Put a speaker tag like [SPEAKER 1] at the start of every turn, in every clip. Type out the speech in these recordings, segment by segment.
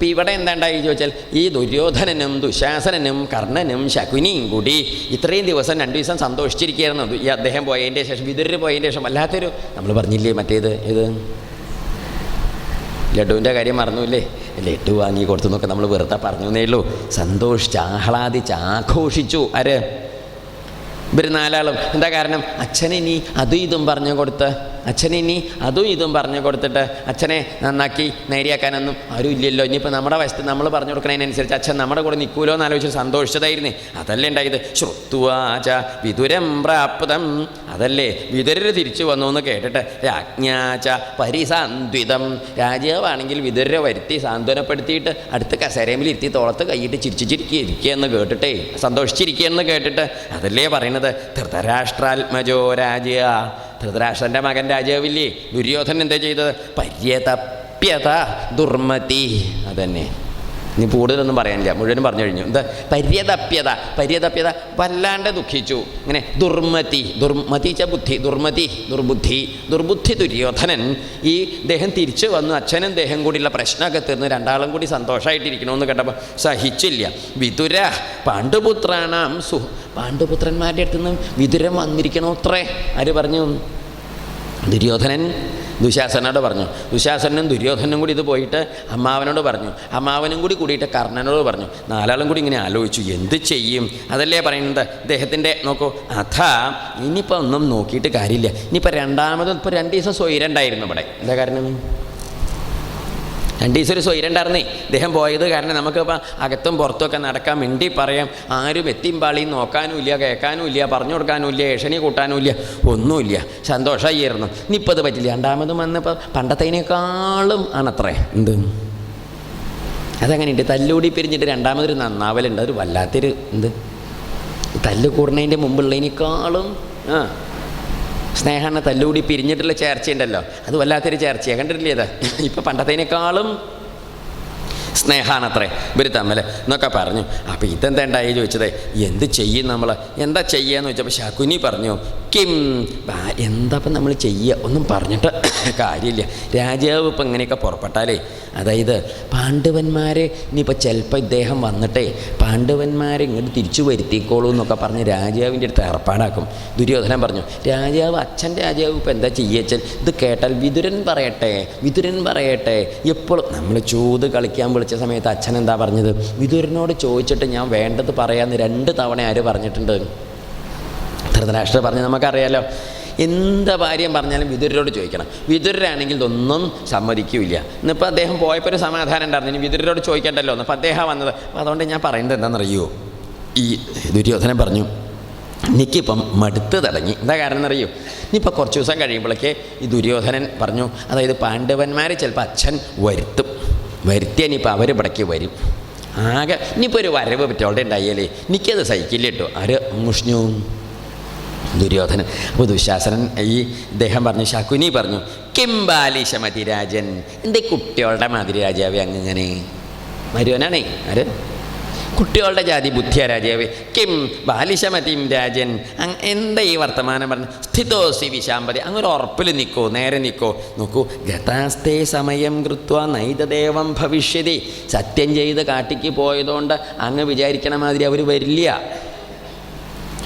[SPEAKER 1] അപ്പം ഇവിടെ എന്താണ്ടായി ചോദിച്ചാൽ ഈ ദുര്യോധനനും ദുശാസനനും കർണനും ശകുനിയും കൂടി ഇത്രയും ദിവസം രണ്ട് ദിവസം സന്തോഷിച്ചിരിക്കുകയായിരുന്നു. ഈ അദ്ദേഹം പോയതിന്റെ ശേഷം വിതുരർ പോയതിന്റെ ശേഷം വല്ലാത്തൊരു നമ്മൾ പറഞ്ഞില്ലേ മറ്റേത് ഇത് ലഡുവിന്റെ കാര്യം മറന്നുല്ലേ? ലഡു വാങ്ങി കൊടുത്തു എന്നൊക്കെ നമ്മൾ വെറുതെ പറഞ്ഞു എന്നേ ഉള്ളൂ. സന്തോഷിച്ച് ആഹ്ലാദിച്ച് ആഘോഷിച്ചു. ആര്? ഇവർ നാലാളും. എന്താ കാരണം? അച്ഛനിനി അതും ഇതും പറഞ്ഞു കൊടുത്ത് അച്ഛനിനി അതും ഇതും പറഞ്ഞു കൊടുത്തിട്ട് അച്ഛനെ നന്നാക്കി നേരിയാക്കാനൊന്നും ആരും ഇല്ലല്ലോ. ഇനിയിപ്പോൾ നമ്മുടെ വശത്ത് നമ്മൾ പറഞ്ഞു കൊടുക്കുന്നതിനനുസരിച്ച് അച്ഛൻ നമ്മുടെ കൂടെ നിൽക്കൂലോ എന്ന് ആലോചിച്ച് സന്തോഷിച്ചതായിരുന്നേ. അതല്ലേ ഉണ്ടായത്? ശ്രുത്വാച വിതുരം പ്രാപ്തം. അതല്ലേ? വിതുരർ തിരിച്ചു വന്നു എന്ന് കേട്ടിട്ട് രാജ്ഞാച പരിസാന്ത്വിതം. രാജാവാണെങ്കിൽ വിതുരരെ വരുത്തി സാന്ത്വനപ്പെടുത്തിയിട്ട് അടുത്ത കസേരയിൽ ഇരുത്തി തോളത്ത് കൈയിട്ട് ചിരിച്ചു ചിരിക്കുക എന്ന് കേട്ടിട്ടേ സന്തോഷിച്ചിരിക്കുക എന്ന് കേട്ടിട്ട് അതല്ലേ പറയുന്നത്? ധൃതരാഷ്ട്രാത്മജോ രാജ. ധൃതരാഷ്ട്രന്റെ മകൻ രാജാവില്ലേ? ദുര്യോധൻ എന്താ ചെയ്തത്? പര്യതപ്യത ദുർമതി. അതന്നെ. ഇനി കൂടുതലൊന്നും പറയാനില്ല. മുഴുവനും പറഞ്ഞു കഴിഞ്ഞു. എന്താ? പര്യതപ്യത. പര്യതപ്യത വല്ലാണ്ട് ദുഃഖിച്ചു. ഇങ്ങനെ ദുർമതി. ദുർമതി ച ബുദ്ധി. ദുർമതി ദുർബുദ്ധി. ദുർബുദ്ധി ദുര്യോധനൻ ഈ ദേഹം തിരിച്ചു വന്നു. അച്ഛനും ദേഹം കൂടിയുള്ള പ്രശ്നമൊക്കെ തീർന്ന് രണ്ടാളും കൂടി സന്തോഷമായിട്ടിരിക്കണമെന്ന് കേട്ടപ്പോൾ സഹിച്ചില്ല. വിതുര പാണ്ഡുപുത്രാണാം സു പാണ്ഡുപുത്രന്മാരുടെ അടുത്ത് വിതുരം വന്നിരിക്കണോത്രേ ആര് പറഞ്ഞു? ദുര്യോധനൻ ദുശാസനോട് പറഞ്ഞു. ദുശാസനും ദുര്യോധനും കൂടി ഇത് പോയിട്ട് അമ്മാവനോട് പറഞ്ഞു. അമ്മാവനും കൂടി കൂടിയിട്ട് കർണനോട് പറഞ്ഞു. നാലാളും കൂടി ഇങ്ങനെ ആലോചിച്ചു. എന്ത് ചെയ്യും? അതല്ലേ പറയുന്നത്? അദ്ദേഹത്തിന്റെ നോക്കൂ. അഥ ഇനിയിപ്പോൾ ഒന്നും നോക്കിയിട്ട് കാര്യമില്ല. ഇനിയിപ്പോൾ രണ്ടാമത് ഇപ്പോൾ രണ്ട് ദിവസം സ്വൈരണ്ടായിരുന്നു ഇവിടെ. എന്താ കാരണം? രണ്ട് ദിവസം ഒരു സ്വൈരണ്ടായിരുന്നേ ഇദ്ദേഹം പോയത് കാരണം നമുക്കിപ്പോൾ അകത്തും പുറത്തുമൊക്കെ നടക്കാൻ മിണ്ടി പറയാം. ആരും എത്തിയും പാളിയും നോക്കാനും ഇല്ല കേൾക്കാനും ഇല്ല പറഞ്ഞു കൊടുക്കാനും ഇല്ല ഏഷണി കൂട്ടാനും ഇല്ല ഒന്നുമില്ല. സന്തോഷമായിരുന്നു. ഇനിയിപ്പോൾ അത് പറ്റില്ല. രണ്ടാമതും വന്നപ്പോൾ പണ്ടത്തേനേക്കാളും ആണത്രേ. എന്ത്? അതങ്ങനെയുണ്ട്. തല്ലുകൂടി പിരിഞ്ഞിട്ട് രണ്ടാമതൊരു നന്നാവലുണ്ട്. അതൊരു വല്ലാത്തൊരു എന്ത്? തല്ല് കൂടുന്നതിന്റെ മുമ്പുള്ളതിനേക്കാളും ആ സ്നേഹമാണ് തല്ലുകൂടി പിരിഞ്ഞിട്ടുള്ള ചേർച്ചയുണ്ടല്ലോ. അത് വല്ലാത്തൊരു ചേർച്ചയാണ് കണ്ടിട്ടില്ലേ അത് ഇപ്പം പണ്ടത്തേനേക്കാളും സ്നേഹാണത്രേ. ഇവർ തമ്മിൽ എന്നൊക്കെ പറഞ്ഞു. അപ്പോൾ ഇതെന്താ ഉണ്ടായി ചോദിച്ചത്? എന്ത് ചെയ്യും നമ്മൾ എന്താ ചെയ്യുകയെന്ന് ചോദിച്ചപ്പോൾ ശകുനി പറഞ്ഞു കിം എന്താ ഇപ്പം നമ്മൾ ചെയ്യുക? ഒന്നും പറഞ്ഞിട്ട് കാര്യമില്ല. രാജാവ് ഇപ്പം ഇങ്ങനെയൊക്കെ പുറപ്പെട്ടാലേ അതായത് പാണ്ഡവന്മാരെ ഇനിയിപ്പോൾ ചിലപ്പോൾ ഇദ്ദേഹം വന്നിട്ടേ പാണ്ഡവന്മാരെ ഇങ്ങോട്ട് തിരിച്ചു വരുത്തിക്കോളൂ എന്നൊക്കെ പറഞ്ഞ് രാജാവിന്റെ അടുത്ത് ഏർപ്പാടാക്കും. ദുര്യോധനൻ പറഞ്ഞു രാജാവ് അച്ഛൻ രാജാവ് ഇപ്പം എന്താ ചെയ്യച്ചൻ ഇത് കേട്ടാൽ വിതുരൻ പറയട്ടെ വിതുരൻ പറയട്ടെ. എപ്പോഴും നമ്മൾ ചൂത് കളിക്കാൻ വിളിച്ച സമയത്ത് അച്ഛൻ എന്താ പറഞ്ഞത്? വിതുരനോട് ചോദിച്ചിട്ട് ഞാൻ വേണ്ടത് പറയാമെന്ന് രണ്ട് തവണ ആര് പറഞ്ഞിട്ടുണ്ട്? ധൃതരാഷ്ട്ര പറഞ്ഞ് നമുക്കറിയാലോ. എന്ത് കാര്യം പറഞ്ഞാലും വിതുരരോട് ചോദിക്കണം. വിതുരരാണെങ്കിൽ ഇതൊന്നും സമ്മതിക്കില്ല. ഇന്നിപ്പോൾ അദ്ദേഹം പോയപ്പോൾ ഒരു സമാധാനം ഉണ്ടായിരുന്നു. ഇനി വിതുരരോട് ചോദിക്കണ്ടല്ലോ. എന്നപ്പോൾ അദ്ദേഹം വന്നത്. അപ്പോൾ അതുകൊണ്ട് ഞാൻ പറയുന്നത് എന്താണെന്നറിയോ? ഈ ദുര്യോധനൻ പറഞ്ഞു എനിക്കിപ്പം മടുത്ത് തുടങ്ങി എന്താ കാരണം എന്നറിയോ? ഇനിയിപ്പോൾ കുറച്ച് ദിവസം കഴിയുമ്പോഴേക്ക് ഈ ദുര്യോധനൻ പറഞ്ഞു അതായത് പാണ്ഡവന്മാരെ ചിലപ്പോൾ അച്ഛൻ വരുത്തും. വരുത്തിയനിപ്പോൾ അവർ ഇവിടേക്ക് വരും. ആകെ ഇനിയിപ്പോൾ ഒരു വരവ് പറ്റോളുടെ ഉണ്ടായാലേ എനിക്കത് സഹിക്കില്ല കേട്ടോ. ആര്? മുഷ്ണു ദുര്യോധനൻ. അപ്പോൾ ദുശാസനൻ ഈ ഇദ്ദേഹം പറഞ്ഞു ശകുനി പറഞ്ഞു കിംബാലിശ മതിരാജൻ എന്തേ കുട്ടികളുടെ മാതിരി രാജാവ് അങ്ങനെ മരുവനാണേ ആര്? കുട്ടികളുടെ ജാതി ബുദ്ധിയ രാജാവ്. കിം ബാലിശമതിം രാജൻ എന്താ ഈ വർത്തമാനം പറഞ്ഞു? സ്ഥിതോസി വിശാമ്പതി അങ്ങനെ ഉറപ്പിൽ നിൽക്കോ നേരെ നിൽക്കോ നോക്കൂ ഗതാസ്തേ സമയം കൃത്വ നൈതദേവം ഭവിഷ്യതി. സത്യം ചെയ്ത് കാട്ടിക്ക് പോയതുകൊണ്ട് അങ്ങ് വിചാരിക്കണ മാതിരി അവർ വരില്ല.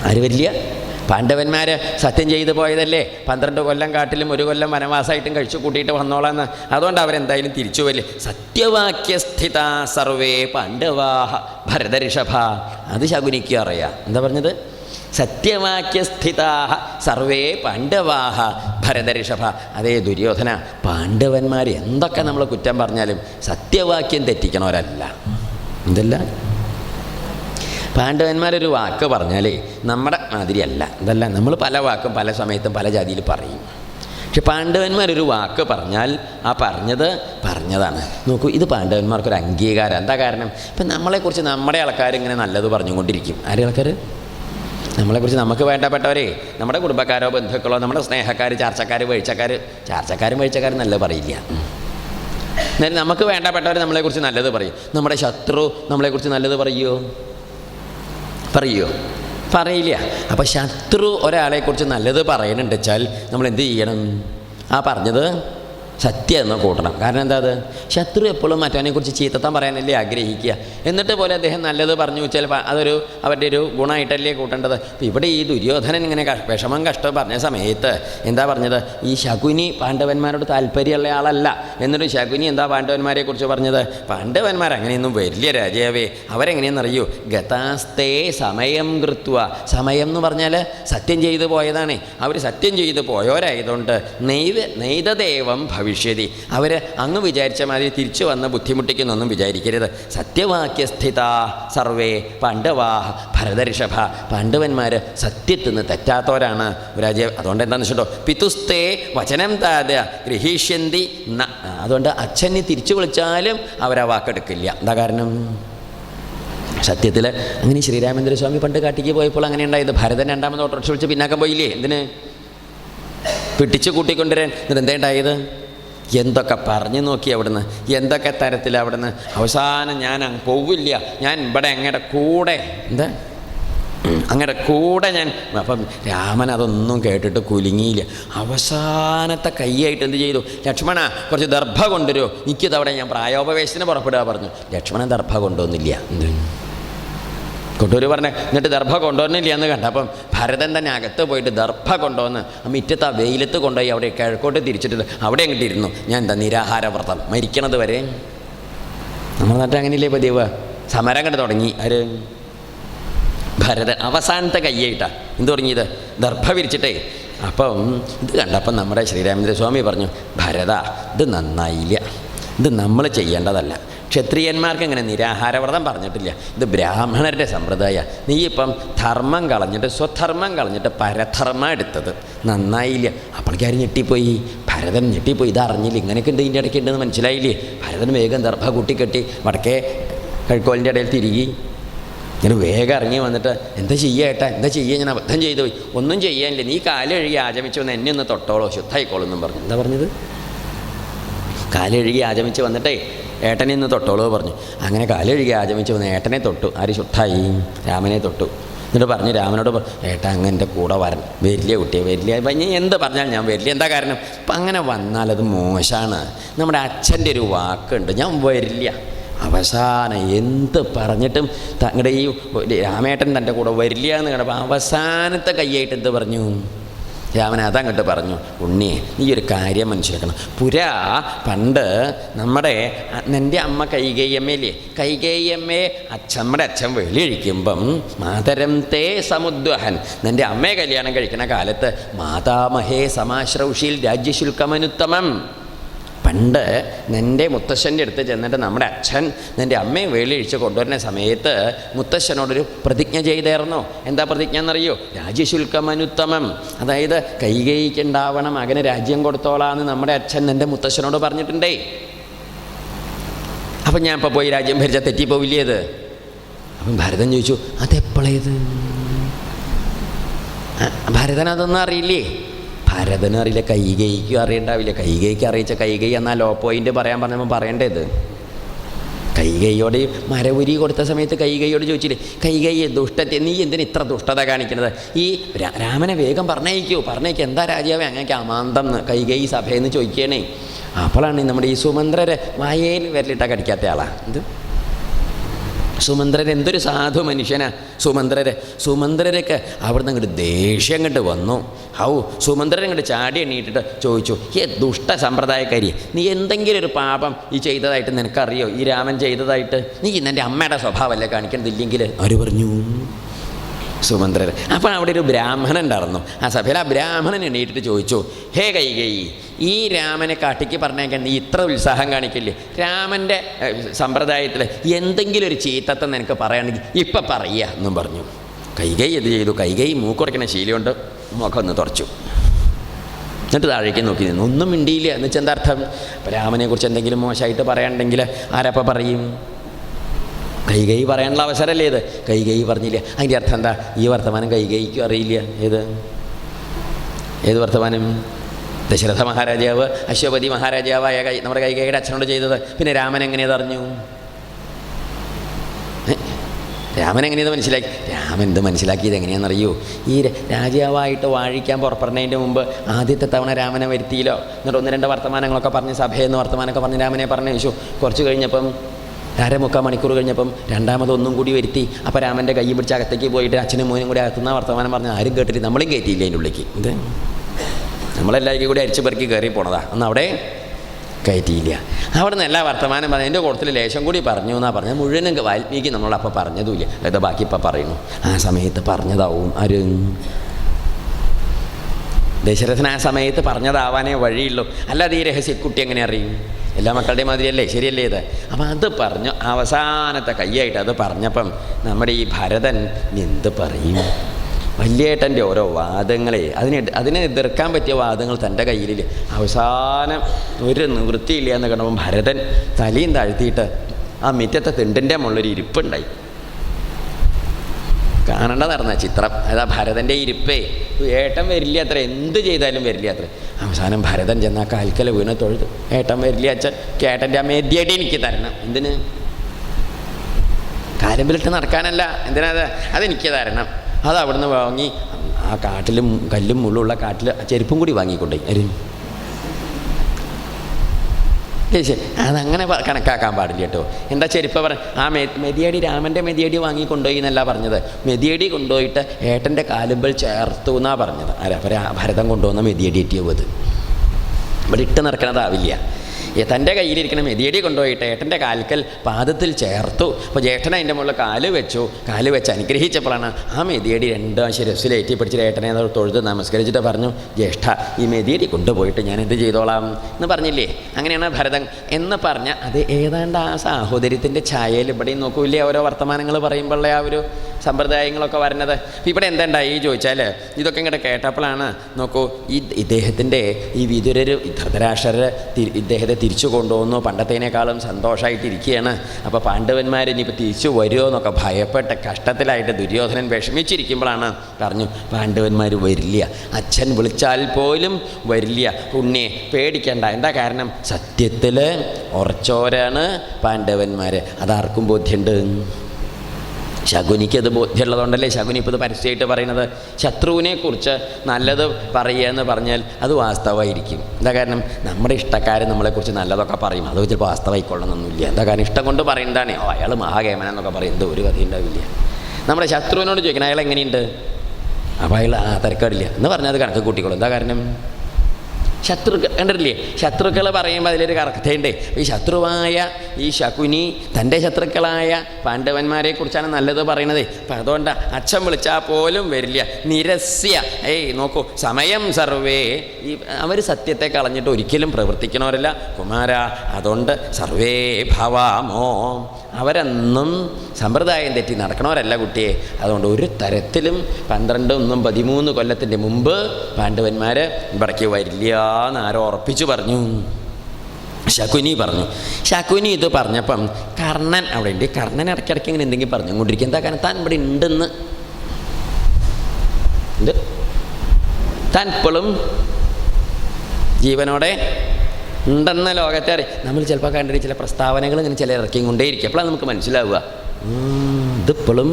[SPEAKER 1] ആര് വരില്ല? പാണ്ഡവന്മാർ സത്യം ചെയ്തു പോയതല്ലേ? പന്ത്രണ്ട് കൊല്ലം കാട്ടിലും ഒരു കൊല്ലം വനവാസമായിട്ടും കഴിച്ചു കൂട്ടിയിട്ട് വന്നോളാന്ന്. അതുകൊണ്ട് അവരെന്തായാലും തിരിച്ചു വരില്ലേ. സത്യവാക്യസ്ഥിത സർവേ പാണ്ഡവാഹ ഭരതഋഷഭ അത് ശകുനിക്ക് അറിയാം. എന്താ പറഞ്ഞത്? സത്യവാക്യസ്ഥിതാഹ സർവേ പാണ്ഡവാഹ ഭരതഋഷഭ അതേ ദുര്യോധന പാണ്ഡവന്മാർ എന്തൊക്കെ നമ്മൾ കുറ്റം പറഞ്ഞാലും സത്യവാക്യം തെറ്റിക്കണവരല്ല. എന്തല്ല പാണ്ഡവന്മാരൊരു വാക്ക് പറഞ്ഞാലേ നമ്മുടെ മാതിരിയല്ല. ഇതല്ല നമ്മൾ പല വാക്കും പല സമയത്തും പല ജാതിയിൽ പറയും. പക്ഷെ പാണ്ഡവന്മാരൊരു വാക്ക് പറഞ്ഞാൽ ആ പറഞ്ഞത് പറഞ്ഞതാണ്. നോക്കൂ ഇത് പാണ്ഡവന്മാർക്കൊരു അംഗീകാരം. എന്താ കാരണം? ഇപ്പം നമ്മളെക്കുറിച്ച് നമ്മുടെ ആൾക്കാർ ഇങ്ങനെ നല്ലത് പറഞ്ഞുകൊണ്ടിരിക്കും. ആരെ ആൾക്കാർ നമ്മളെക്കുറിച്ച് നമുക്ക് വേണ്ടപ്പെട്ടവരെ നമ്മുടെ കുടുംബക്കാരോ ബന്ധുക്കളോ നമ്മുടെ സ്നേഹക്കാർ ചാർച്ചക്കാർ വീഴ്ചക്കാർ ചാർച്ചക്കാരും വീഴ്ചക്കാരും നല്ലത് പറയില്ല. എന്നാൽ നമുക്ക് വേണ്ടപ്പെട്ടവർ നമ്മളെക്കുറിച്ച് നല്ലത് പറയും. നമ്മുടെ ശത്രു നമ്മളെക്കുറിച്ച് നല്ലത് പറയുമോ പറയുമോ പറയില്ല. അപ്പോൾ ശത്രു ഒരാളെക്കുറിച്ച് നല്ലത് പറയുന്നുണ്ട് വെച്ചാൽ നമ്മൾ എന്ത് ചെയ്യണം? ആ പറഞ്ഞത്? സത്യം എന്ന് കൂട്ടണം. കാരണം എന്താ അത്? ശത്രു എപ്പോഴും മറ്റവനെക്കുറിച്ച് ചീത്തത്താൻ പറയാനല്ലേ ആഗ്രഹിക്കുക. എന്നിട്ട് പോലെ അദ്ദേഹം നല്ലത് പറഞ്ഞു ചിലപ്പോൾ അതൊരു അവരുടെ ഒരു ഗുണമായിട്ടല്ലേ കൂട്ടേണ്ടത്. അപ്പോൾ ഇവിടെ ഈ ദുര്യോധനൻ ഇങ്ങനെ വിഷമം കഷ്ടം പറഞ്ഞ സമയത്ത് എന്താ പറഞ്ഞത്? ഈ ശകുനി പാണ്ഡവന്മാരോട് താല്പര്യമുള്ള ആളല്ല എന്നിട്ട് ശകുനി എന്താ പാണ്ഡവന്മാരെ കുറിച്ച് പറഞ്ഞത്? പാണ്ഡവന്മാർ അങ്ങനെയൊന്നും വരില്ല രാജാവേ. അവരെങ്ങനെയെന്നറിയൂ ഗതാസ്തേ സമയം കൃത്വ. സമയം എന്ന് പറഞ്ഞാൽ സത്യം ചെയ്തു പോയതാണേ. അവർ സത്യം ചെയ്തു പോയവരായതുകൊണ്ട് നെയ്ത് നെയ്തദേവം ഭവിഷ്യതി അവർ അങ്ങ് വിചാരിച്ച മാതിരി തിരിച്ചു വന്ന് ബുദ്ധിമുട്ടിക്കുന്നൊന്നും വിചാരിക്കരുത്. സത്യവാക്യസ്ഥിത സർവേ പാണ്ഡവാ ഭരതഋഷഭ. പാണ്ഡവന്മാർ സത്യത്തിൽ നിന്ന് തെറ്റാത്തവരാണ്. രാജ അതുകൊണ്ട് എന്താണെന്ന് വെച്ചിട്ടോ പിതുസ്തേ വചനം താത് ഗ്രഹീഷ്യന്തി അതുകൊണ്ട് അച്ഛനെ തിരിച്ചു വിളിച്ചാലും അവരാ വാക്കെടുക്കില്ല. എന്താ കാരണം? സത്യത്തിൽ അങ്ങനെ ശ്രീരാമേന്ദ്രസ്വാമി പണ്ട് കാട്ടിക്ക് പോയപ്പോൾ അങ്ങനെ ഉണ്ടായത്. ഭരതൻ രണ്ടാമത് ഓട്ടോറിക്ഷ വിളിച്ച് പിന്നാക്കം പോയില്ലേ? എന്തിന്? പിടിച്ചു കൂട്ടിക്കൊണ്ടുവരാൻ. എന്നിട്ട് എന്തേ ഉണ്ടായത്? എന്തൊക്കെ പറഞ്ഞു നോക്കി അവിടുന്ന്? എന്തൊക്കെ തരത്തിൽ അവിടുന്ന്? അവസാനം ഞാൻ അങ്ങ് പോവില്ല. ഞാൻ ഇവിടെ അങ്ങയുടെ കൂടെ. എന്താ? അങ്ങയുടെ കൂടെ ഞാൻ. അപ്പം രാമൻ അതൊന്നും കേട്ടിട്ട് കുലുങ്ങിയില്ല. അവസാനത്തെ കൈയായിട്ട് എന്ത് ചെയ്തു? ലക്ഷ്മണ കുറച്ച് ദർഭ കൊണ്ടുവരുമോ എനിക്കിതവിടെ ഞാൻ പ്രായോപവേശത്തിന് പുറപ്പെടുക പറഞ്ഞു. ലക്ഷ്മണൻ ദർഭ കൊണ്ടുവന്നില്ല. എന്ത്? കൊണ്ടുവരു പറഞ്ഞ എന്നിട്ട് ദർഭ കൊണ്ടുവന്നില്ല എന്ന് കണ്ട. അപ്പം ഭരതൻ തന്നെ അകത്ത് പോയിട്ട് ദർഭ കൊണ്ടുവന്ന് മുറ്റത്ത് ആ വെയിലത്ത് കൊണ്ടുപോയി അവിടെ കിഴക്കോട്ട് തിരിച്ചിട്ട് അവിടെ അങ്ങോട്ട് ഇരുന്നു. ഞാൻ എന്താ നിരാഹാര വ്രതം? മരിക്കണത് വരെ. നമ്മൾ നട്ട് അങ്ങനെയില്ലേ പതിവ്? സമരം കണ്ട് തുടങ്ങി. ആര്? ഭരതൻ. അവസാനത്തെ കയ്യായിട്ടാ എന്ത് തുടങ്ങിയത്? ദർഭ വിരിച്ചിട്ടേ. അപ്പം ഇത് കണ്ടപ്പം നമ്മുടെ ശ്രീരാമചന്ദ്രസ്വാമി പറഞ്ഞു ഭരത ഇത് നന്നായില്ല. ഇത് നമ്മൾ ചെയ്യേണ്ടതല്ല. ക്ഷത്രിയന്മാർക്ക് ഇങ്ങനെ നിരാഹാരവ്രതം പറഞ്ഞിട്ടില്ല? ഇത് ബ്രാഹ്മണരുടെ സമ്പ്രദായ. നീ ഇപ്പം ധർമ്മം കളഞ്ഞിട്ട് സ്വധർമ്മം കളഞ്ഞിട്ട് പരധർമ്മം എടുത്തത്. നന്നായില്ല. അപ്പോഴേക്കാരും ഞെട്ടിപ്പോയി. ഭരതൻ ഞെട്ടിപ്പോയി. ഇത് അറിഞ്ഞില്ല? ഇങ്ങനെയൊക്കെ ഉണ്ട് ഇതിന്റെ ഇടയ്ക്ക് ഉണ്ടെന്ന് മനസ്സിലായില്ലേ? ഭരതൻ വേഗം ദർഭ കൂട്ടിക്കെട്ടി വടക്കേ കഴുക്കോലിന്റെ ഇടയിൽ തിരികി. ഇങ്ങനെ വേഗം ഇറങ്ങി വന്നിട്ട് എന്താ ചെയ്യേട്ടാ എന്താ ചെയ്യുക ഞാൻ അബദ്ധം ചെയ്തു പോയി. ഒന്നും ചെയ്യാനില്ല. നീ കാലം കാലൊഴുകി ആചമിച്ചു വന്ന് എന്നെ ഒന്ന് തൊട്ടോളോ. ശുദ്ധായിക്കോളും എന്നും പറഞ്ഞു. എന്താ പറഞ്ഞത്? കാലൊഴുകി ആചമിച്ച് വന്നിട്ടേ ഏട്ടനെ ഒന്ന് തൊട്ടോളൂ പറഞ്ഞു. അങ്ങനെ കാലെഴുകി ആചമിച്ച് വന്ന് ഏട്ടനെ തൊട്ടു. ആര് ശുദ്ധായി? രാമനെ തൊട്ടു. എന്നിട്ട് പറഞ്ഞു രാമനോട് ഏട്ട അങ്ങ് എന്റെ കൂടെ വരണം. വലിയ കുട്ടിയെ വലിയ ഞാൻ എന്ത് പറഞ്ഞാൽ ഞാൻ വലിയ എന്താ കാരണം? അപ്പം അങ്ങനെ വന്നാൽ അത് മോശമാണ് നമ്മുടെ അച്ഛന്റെ ഒരു വാക്കുണ്ട്. ഞാൻ വരില്ല. അവസാനം എന്ത് പറഞ്ഞിട്ടും തങ്ങളുടെ ഈ രാമേട്ടൻ തന്റെ കൂടെ വരില്ല എന്ന് കണ്ടപ്പോൾ അവസാനത്തെ കൈയായിട്ട് എന്ത് പറഞ്ഞു? രാമൻ അതങ്ങോട്ട് പറഞ്ഞു ഉണ്ണിയെ നീ ഒരു കാര്യം മനസ്സിലാക്കണം പുരാ പണ്ട് നമ്മുടെ എന്റെ അമ്മ കൈകേയമ്മയില്ലേ? കൈകേയമ്മേ അച്ഛൻ നമ്മുടെ അച്ഛൻ വെളിയൊഴിക്കുമ്പം മാതരം തേ സമുദ്വഹൻ നിന്റെ അമ്മയെ കല്യാണം കഴിക്കുന്ന കാലത്ത് മാതാമഹേ സമാശ്രൗഷിയിൽ രാജ്യശുൽക്കമനുത്തമം പണ്ട് നിന്റെ മുത്തശ്ശന്റെ അടുത്ത് ചെന്നിട്ട് നമ്മുടെ അച്ഛൻ നിന്റെ അമ്മയെ വേളിയിഴിച്ച് കൊണ്ടുവരുന്ന സമയത്ത് മുത്തശ്ശനോടൊരു പ്രതിജ്ഞ ചെയ്തേർന്നു എന്താ പ്രതിജ്ഞ എന്നറിയോ? രാജ്യശുൽക്കം അനുത്തമം അതായത് കൈകൈക്കുണ്ടാവണം മകന് രാജ്യം കൊടുത്തോളാന്ന് നമ്മുടെ അച്ഛൻ നിന്റെ മുത്തശ്ശനോട് പറഞ്ഞിട്ടുണ്ടേ. അപ്പം ഞാൻ ഇപ്പോൾ പോയി രാജ്യം ഭരിച്ച തെറ്റിപ്പോവില്ലേ അത്? അപ്പം ഭരതൻ ചോദിച്ചു അതെപ്പോഴേത് ഭരതൻ അതൊന്നും അറിയില്ലേ? ഭരതനും അറിയില്ല കൈകൈക്കും അറിയണ്ടാവില്ല. കൈകൈക്ക് അറിയിച്ച കൈകൈ എന്നാൽ ലോ പോയിന്റ് പറയാൻ പറഞ്ഞപ്പോൾ പറയേണ്ടത് കൈകൈയോട് മരവുരി കൊടുത്ത സമയത്ത് കൈകൈയോട് ചോദിച്ചില്ലേ കൈകൈ ദുഷ്ടത്തെ നീ എന്തിന് ഇത്ര ദുഷ്ടത കാണിക്കുന്നത് ഈ രാമനെ വേഗം പറഞ്ഞയക്കൂ. പറഞ്ഞേക്ക് എന്താ രാജാവേ അങ്ങേക്ക് അമാന്തം കൈകൈ സഭയെന്ന് ചോദിക്കണേ. അപ്പോഴാണ് നമ്മുടെ ഈ സുമന്ത്രരെ വായയിൽ വിരലിട്ട കടിക്കാത്ത ആളാണ് ഇത് സുമന്ത്രൻ എന്തൊരു സാധു മനുഷ്യനാ. സുമന്ത്രര് സുമന്ത്രരൊക്കെ അവിടുന്ന് അങ്ങോട്ട് ദേഷ്യം അങ്ങോട്ട് വന്നു. ഹൗ സുമന്ത്രൻ അങ്ങോട്ട് ചാടി എണ്ണീട്ടിട്ട് ചോദിച്ചു ഏ ദുഷ്ട സമ്പ്രദായക്കാരി നീ എന്തെങ്കിലും ഒരു പാപം ഈ ചെയ്തതായിട്ട് നിനക്കറിയോ? ഈ രാമൻ ചെയ്തതായിട്ട്? നീ ഇന്ന് എന്റെ അമ്മയുടെ സ്വഭാവമല്ലേ കാണിക്കണതില്ലെങ്കിൽ അവർ പറഞ്ഞു സുമന്ത്രർ അപ്പോൾ അവിടെ ഒരു ബ്രാഹ്മണൻ ഉണ്ടായിരുന്നു. ആ സഭയിൽ ആ ബ്രാഹ്മണൻ എണ്ണീട്ടിട്ട് ചോദിച്ചു ഹേ കൈകൈ ഈ രാമനെ കാട്ടിക്ക് പറഞ്ഞേക്കാൻ നീ ഇത്ര ഉത്സാഹം കാണിക്കില്ലേ? രാമന്റെ സമ്പ്രദായത്തിൽ എന്തെങ്കിലും ഒരു ചീത്തത്തെ നിനക്ക് പറയുകയാണെങ്കിൽ ഇപ്പം പറയുക എന്നും പറഞ്ഞു. കൈകൈ എന്ത് ചെയ്തു? കൈകൈ മൂക്കുറയ്ക്കണ ശീലമുണ്ട്. മുഖം ഒന്ന് തുറച്ചു. എന്നിട്ട് താഴേക്ക് നോക്കി നിന്നു. ഒന്നും മിണ്ടിയില്ല. എന്ന് വെച്ചാൽ എന്താ അർത്ഥം? രാമനെക്കുറിച്ച് എന്തെങ്കിലും മോശമായിട്ട് പറയാനുണ്ടെങ്കിൽ ആരപ്പം പറയും? കൈകൈ പറയാനുള്ള അവസരമല്ലേ ഇത്? കൈകൈ പറഞ്ഞില്ല. അതിന്റെ അർത്ഥം എന്താ? ഈ വർത്തമാനം കൈകൈക്കും അറിയില്ല. ഏത്? ഏത് വർത്തമാനം? ദശരഥ മഹാരാജാവ് അശ്വപതി മഹാരാജാവായ കൈ നമ്മുടെ കൈകൈയുടെ അച്ഛനോട് ചെയ്തത്. പിന്നെ രാമൻ എങ്ങനെയത് അറിഞ്ഞു? രാമൻ എങ്ങനെയത് മനസ്സിലാക്കി? രാമൻ ഇത് മനസ്സിലാക്കിയത് എങ്ങനെയാണെന്നറിയോ? ഈ രാജാവായിട്ട് വാഴിക്കാൻ പുറപ്പെടുന്നതിന്റെ മുമ്പ് ആദ്യത്തെ തവണ രാമനെ വരുത്തിയില്ലോ. എന്നിട്ട് ഒന്ന് രണ്ട് വർത്തമാനങ്ങളൊക്കെ പറഞ്ഞ് സഭയെന്ന് വർത്തമാനമൊക്കെ പറഞ്ഞ് രാമനെ പറഞ്ഞു ചോദിച്ചു കുറച്ച് കഴിഞ്ഞപ്പം അര മുക്കാൽ മണിക്കൂർ കഴിഞ്ഞപ്പം രണ്ടാമതൊന്നും കൂടി വരുത്തി. അപ്പോൾ രാമന്റെ കൈ പിടിച്ച് അകത്തേക്ക് പോയിട്ട് അച്ഛനും മോനും കൂടി അകത്തുന്ന വർത്തമാനം പറഞ്ഞ് ആരും കേട്ടിട്ട് നമ്മളും കയറ്റിയില്ല അതിന്റെ ഉള്ളിലേക്ക്? ഇത് നമ്മളെല്ലാവർക്കും കൂടി അരിച്ചു പെറുക്കി കയറി പോണതാ. അന്ന് അവിടെ കയറ്റിയില്ല അവിടെ നിന്ന് എല്ലാ വർത്തമാനം പറഞ്ഞു എന്റെ കൂട്ടത്തിൽ ലേശം കൂടി പറഞ്ഞു എന്നാ പറഞ്ഞത്. മുഴുവനും വാൽമീകി നമ്മളപ്പോൾ പറഞ്ഞതുമില്ല. അത് ബാക്കി ഇപ്പം പറയുന്നു. ആ സമയത്ത് പറഞ്ഞതാവും ആര്? ദശരഥൻ ആ സമയത്ത് പറഞ്ഞതാവാനേ വഴിയുള്ളൂ. അല്ലാതെ ഈ രഹസ്യക്കുട്ടി എങ്ങനെ അറിയും? എല്ലാ മക്കളുടെയും മാതിരിയല്ലേ? ശരിയല്ലേ ഇത്? അപ്പം അത് പറഞ്ഞു അവസാനത്തെ കൈയായിട്ട് അത് പറഞ്ഞപ്പം നമ്മുടെ ഈ ഭരതൻ എന്ത് പറയും? വല്യേട്ടന്റെ ഓരോ വാദങ്ങളെ അതിനെ അതിനെ എതിർക്കാൻ പറ്റിയ വാദങ്ങൾ തന്റെ കയ്യിലില്ല. അവസാനം ഒരു നിവൃത്തിയില്ല എന്ന് കണ്ടപ്പം ഭരതൻ തലയും താഴ്ത്തിയിട്ട് ആ മിറ്റത്തെ തിണ്ടിന്റെ മുകളിലൊരു ഇരിപ്പുണ്ടായി. കാണേണ്ട നടന്ന ചിത്രം. അതാ ഭരതന്റെ ഇരിപ്പേ. ഏട്ടൻ വരില്ല അത്ര. എന്ത് ചെയ്താലും വരില്ല അത്ര. അവസാനം ഭരതൻ ചെന്ന കാൽക്കല വീണ് തൊഴുതു. ഏട്ടൻ വരില്ല അച്ഛൻ. കേട്ടന്റെ മെതിയടി എനിക്ക് തരണം. എന്തിന്? കാലമ്പിലിട്ട് നടക്കാനല്ല. എന്തിനാ അത്? അതെനിക്ക് തരണം. അത് അവിടുന്ന് വാങ്ങി ആ കാട്ടിലും കല്ലും മുള്ളുള്ള കാട്ടിൽ ചെരുപ്പും കൂടി വാങ്ങിക്കൊണ്ടേ. അരും ചേച്ചി അതങ്ങനെ കണക്കാക്കാൻ പാടില്ല കേട്ടോ. എന്താ ചെരുപ്പ് പറ ആ മെതിയടി രാമന്റെ മെതിയടി വാങ്ങി കൊണ്ടുപോയി എന്നല്ല പറഞ്ഞത്. മെതിയടി കൊണ്ടുപോയിട്ട് ഏട്ടന്റെ കാലുമ്പൽ ചേർത്തു എന്നാണ് പറഞ്ഞത്. ആരാ? ഭരതം കൊണ്ടുവന്ന മെതിയടി എറ്റിയത് ഇവിടെ ഇട്ട് നടക്കണതാവില്ല. ഈ തന്റെ കയ്യിലിരിക്കണം മെതിയടി കൊണ്ടുപോയിട്ട് ഏട്ടന്റെ കാൽക്കൽ പാദത്തിൽ ചേർത്തു. അപ്പോൾ ജേട്ടൻ അതിന്റെ മുകളിൽ കാൽ വെച്ചു. കാൽ വെച്ച് അനുഗ്രഹിച്ചപ്പോഴാണ് ആ മെതിയടി രണ്ടാം ശിരസിലേറ്റി പിടിച്ചിട്ട് ഏട്ടനെ തൊഴുത് നമസ്കരിച്ചിട്ട് പറഞ്ഞു ജ്യേഷ്ഠ ഈ മെതിയടി കൊണ്ടുപോയിട്ട് ഞാൻ എന്ത് ചെയ്തോളാം? എന്ന് പറഞ്ഞില്ലേ? അങ്ങനെയാണ് ഭരതൻ എന്ന് പറഞ്ഞ അത് ഏതാണ്ട് ആ സാഹോദര്യത്തിന്റെ ഛായയിൽ ഇവിടെയും നോക്കൂല്ലേ ഓരോ വർത്തമാനങ്ങൾ പറയുമ്പോഴുള്ള ആ ഒരു സമ്പ്രദായങ്ങളൊക്കെ ഇപ്പം ഇവിടെ എന്തുണ്ടായി? ചോദിച്ചാൽ ഇതൊക്കെ ഇങ്ങോട്ട് കേട്ടപ്പോഴാണ് നോക്കൂ ഈ ഇദ്ദേഹത്തിന്റെ ഈ വിതുരർ ധൃതരാഷ്ട്രർ ഇദ്ദേഹത്തെ തിരിച്ചു കൊണ്ടുപോകുന്നു പണ്ടത്തേനേക്കാളും സന്തോഷമായിട്ടിരിക്കുകയാണ് അപ്പോൾ പാണ്ഡവന്മാർ ഇനിയിപ്പോൾ തിരിച്ചു വരുമോ എന്നൊക്കെ ഭയപ്പെട്ട കഷ്ടത്തിലായിട്ട് ദുര്യോധനൻ വിഷമിച്ചിരിക്കുമ്പോഴാണ് പറഞ്ഞു പാണ്ഡവന്മാർ വരില്ല. അച്ഛൻ വിളിച്ചാൽ പോലും വരില്ല. ഉണ്ണിയെ പേടിക്കണ്ട. എന്താ കാരണം? സത്യത്തിൽ ഉറച്ചോരാണ് പാണ്ഡവന്മാർ അതാർക്കും ബോധ്യമുണ്ട് ശകുനിക്ക് അത് ബോധ്യമുള്ളതുകൊണ്ടല്ലേ ശകുനി ഇപ്പോൾ ഇത് പരസ്യമായിട്ട് പറയുന്നത്? ശത്രുവിനെക്കുറിച്ച് നല്ലത് പറയുക എന്ന് പറഞ്ഞാൽ അത് വാസ്തവമായിരിക്കും. എന്താ കാരണം? നമ്മുടെ ഇഷ്ടക്കാരൻ നമ്മളെക്കുറിച്ച് നല്ലതൊക്കെ പറയും. അത് ചിലപ്പോൾ വാസ്തവമായിക്കൊള്ളണമെന്നൊന്നുമില്ല എന്താ കാരണം? ഇഷ്ടം കൊണ്ട് പറയുന്നതാണ്. ഓ അയാൾ മഹാകേമന എന്നൊക്കെ പറയും. എന്തോ ഒരു കഥ ഉണ്ടാവില്ല. നമ്മുടെ ശത്രുവിനോട് ചോദിക്കണം അയാൾ എങ്ങനെയുണ്ട്? അപ്പോൾ അയാൾ ആ തിരക്കാടില്ല. എന്ന് പറഞ്ഞാൽ അത് കണക്ക് കൂട്ടിക്കോളും. എന്താ കാരണം? ശത്രുക്കൾ കണ്ടിട്ടില്ലേ? ശത്രുക്കൾ പറയുമ്പോൾ അതിലൊരു കറക്റ്റയുണ്ട് ഈ ശത്രുവായ ഈ ശകുനി തന്റെ ശത്രുക്കളായ പാണ്ഡവന്മാരെ കുറിച്ചാണ് നല്ലത് പറയണത്. അപ്പം അതുകൊണ്ടാണ് അച്ഛൻ വിളിച്ചാൽ പോലും വരില്ല. നിരസ്യ. ഏയ് നോക്കൂ. സമയം സർവേ. ഈ അവർ സത്യത്തെ കളഞ്ഞിട്ട് ഒരിക്കലും പ്രവർത്തിക്കണവരല്ല. കുമാര അതുകൊണ്ട് സർവേ ഭവാമോ. അവരെന്നും സമ്പ്രദായം തെറ്റി നടക്കണവരല്ല കുട്ടിയെ. അതുകൊണ്ട് ഒരു തരത്തിലും പന്ത്രണ്ട് ഒന്നും പതിമൂന്ന് കൊല്ലത്തിന്റെ മുമ്പ് പാണ്ഡവന്മാർ ഇവിടേക്ക് വരില്ല. എന്ന് ആരോ ഉറപ്പിച്ചു പറഞ്ഞു. ശകുനി പറഞ്ഞു. ശകുനി ഇത് പറഞ്ഞപ്പം കർണൻ അവിടെ ഉണ്ട്. കർണൻ ഇടയ്ക്കിടയ്ക്ക് ഇങ്ങനെ എന്തെങ്കിലും പറഞ്ഞു കൊണ്ടിരിക്കും എന്താ കാരണം? താൻ ഇവിടെ ഉണ്ടെന്ന്. താൻ ഇപ്പോഴും ജീവനോടെ ഉണ്ടെന്ന ലോകത്തെ അറിയാം. നമ്മൾ ചിലപ്പോൾ കണ്ടിട്ട് ചില പ്രസ്താവനകൾ ഇങ്ങനെ ചില ഇറക്കിയും കൊണ്ടേയിരിക്കും അപ്പോഴാണ് നമുക്ക് മനസ്സിലാവുക. ഇതിപ്പോഴും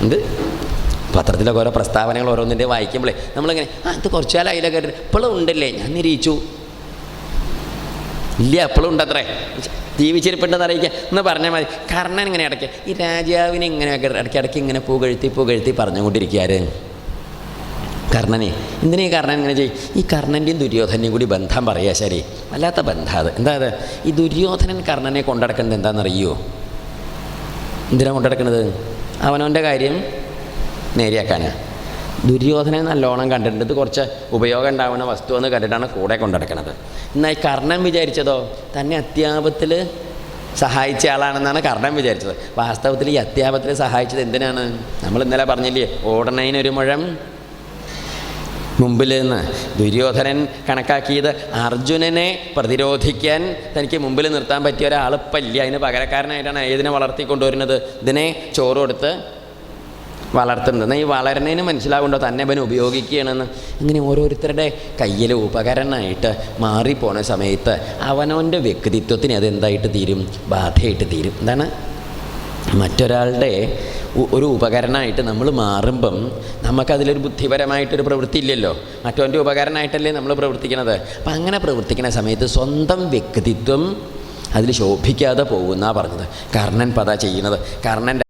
[SPEAKER 1] എന്ത്? പത്രത്തിലൊക്കെ ഓരോ പ്രസ്താവനകൾ ഓരോന്നിന്റെ വായിക്കുമ്പോഴേ നമ്മളിങ്ങനെ ആ ഇത് കുറച്ചു കാലം അതിലൊക്കെ ഇപ്പോഴും ഉണ്ടല്ലേ? ഞാൻ നിരീച്ചു ഇല്ല എപ്പോഴും ഉണ്ടത്രേ. ജീവിച്ചിരിപ്പുണ്ടെന്ന് അറിയിക്കുക എന്ന് പറഞ്ഞാൽ മതി. കർണൻ ഇങ്ങനെ ഇടയ്ക്ക് ഈ രാജാവിനെ ഇങ്ങനെയൊക്കെ ഇടയ്ക്കിടയ്ക്ക് ഇങ്ങനെ പൂകഴ്ത്തി പൂകഴ്ത്തി പറഞ്ഞുകൊണ്ടിരിക്കുകയാര്? കർണനെ എന്തിനാ ഈ കർണൻ ഇങ്ങനെ ചെയ്യും? ഈ കർണന്റെയും ദുര്യോധനെയും കൂടി ബന്ധം പറയുക ശരി. വല്ലാത്ത ബന്ധം അത്. എന്താ അത്? ഈ ദുര്യോധനൻ കർണനെ കൊണ്ടടക്കുന്നത് എന്താണെന്നറിയോ? എന്തിനാണ് കൊണ്ടടക്കുന്നത്? അവനവന്റെ കാര്യം നേരെയാക്കാനാണ് ദുര്യോധനെ നല്ലോണം കണ്ടിട്ടുണ്ട്. ഇത് കുറച്ച് ഉപയോഗം ഉണ്ടാവുന്ന വസ്തു എന്ന് കണ്ടിട്ടാണ് കൂടെ കൊണ്ടടക്കണത്. എന്നാൽ കർണൻ വിചാരിച്ചതോ? തന്നെ അത്യാപത്തിൽ സഹായിച്ച ആളാണെന്നാണ് കർണൻ വിചാരിച്ചത്. വാസ്തവത്തിൽ ഈ അത്യാപത്തിൽ സഹായിച്ചത് എന്തിനാണ്? നമ്മൾ ഇന്നലെ പറഞ്ഞില്ലേ ഓടണേനൊരു മുഴം. മുമ്പിൽ നിന്ന് ദുര്യോധനൻ കണക്കാക്കിയത് അർജുനനെ പ്രതിരോധിക്കാൻ തനിക്ക് മുമ്പിൽ നിർത്താൻ പറ്റിയ ഒരാളിപ്പല്ല അതിന് പകരക്കാരനായിട്ടാണ് ഏതിനെ വളർത്തിക്കൊണ്ടുവരുന്നത്? ഇതിനെ ചോറ് കൊടുത്ത് വളർത്തുന്നത്. ഈ വളരുന്നതിന് മനസ്സിലാവുണ്ടോ? തന്നെ അവൻ ഉപയോഗിക്കുകയാണെന്ന്. ഇങ്ങനെ ഓരോരുത്തരുടെ കയ്യിൽ ഉപകരണമായിട്ട് മാറിപ്പോണ സമയത്ത് അവനവന്റെ വ്യക്തിത്വത്തിന് അതെന്തായിട്ട് തീരും? ബാധയായിട്ട് തീരും. എന്താണ്? മറ്റൊരാളുടെ ഒരു ഉപകരണമായിട്ട് നമ്മൾ മാറുമ്പം നമുക്കതിലൊരു ബുദ്ധിപരമായിട്ടൊരു പ്രവൃത്തി ഇല്ലല്ലോ മറ്റവന്റെ ഉപകരണമായിട്ടല്ലേ നമ്മൾ പ്രവർത്തിക്കുന്നത് അപ്പം അങ്ങനെ പ്രവർത്തിക്കുന്ന സമയത്ത് സ്വന്തം വ്യക്തിത്വം അതിൽ ശോഭിക്കാതെ പോകുന്ന പറഞ്ഞത്. കർണൻ പത ചെയ്യുന്നത്. കർണൻ